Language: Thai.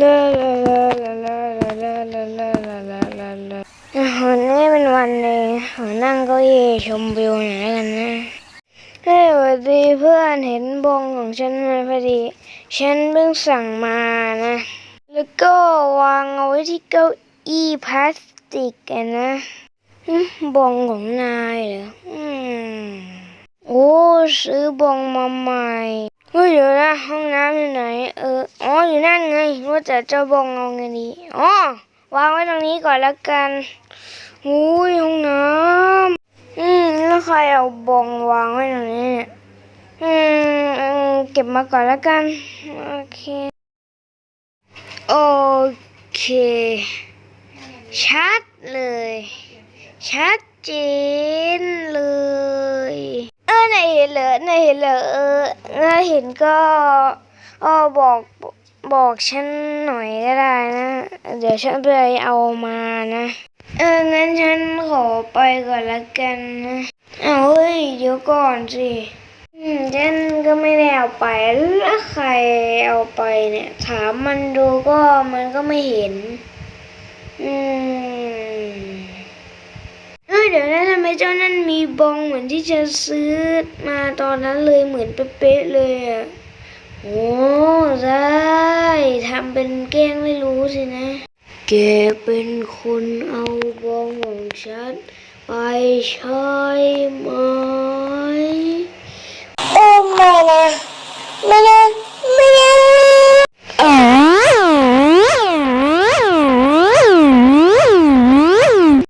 ลาลาลาลาลาลาลาลาลาลาลาวันนี้เป็นวันเลยขอนั่งเก้าอี้ชมวิวหน่อยแล้กันนะเฮ้ยสวัสดีเพื่อนเห็นบงของฉันไหมพอดี ฉันเพิ่งสั่งมานะ แล้วก็วางเอาไว้ที่เก้าอี้พลาสติกอะนะบองของนายเหรออืมโอ้ซื้อบองมาใหม่ เฮ้ยเดี๋ยวนะห้องน้ำอยู่ไหน เออ อ๋อ อยู่นั่นไงว่าแต่เจ้าบองเอาไงดีอ๋อวางไว้ตรงนี้ก่อนละกันอุ้ยห้องน้ำอืม แล้วใครเอาบองวางไว้ตรงนี้เนี่ยอืมเก็บมาก่อนละกัน โอเค โอเค ชัดเลย ชัดเจนเลย นเห็นเหรอนายเห็นเหรอเออนายเห็นก็เออบอกบอกฉันหน่อยก็ได้นะ เดี๋ยวฉันไปเอามานะ เอองั้นฉันขอไปก่อนละกันนะเอาเฮ้ยเดี๋ยวก่อนสิอืมฉันก็ไม่ได้เอาไปแล้วใครเอาไปเนี่ย ถามมันดูก็มันก็ไม่เห็น อืม เดี๋ยวนะทำไมเจ้านั่นมีบองเหมือนที่จะซื้อมาตอนนั้นเลยเหมือนเป๊ะๆเลยอะโอ้ได้ทำเป็นแกล้งไม่รู้สินะ แกเป็นคนเอาบองของฉันไปใช้ไหม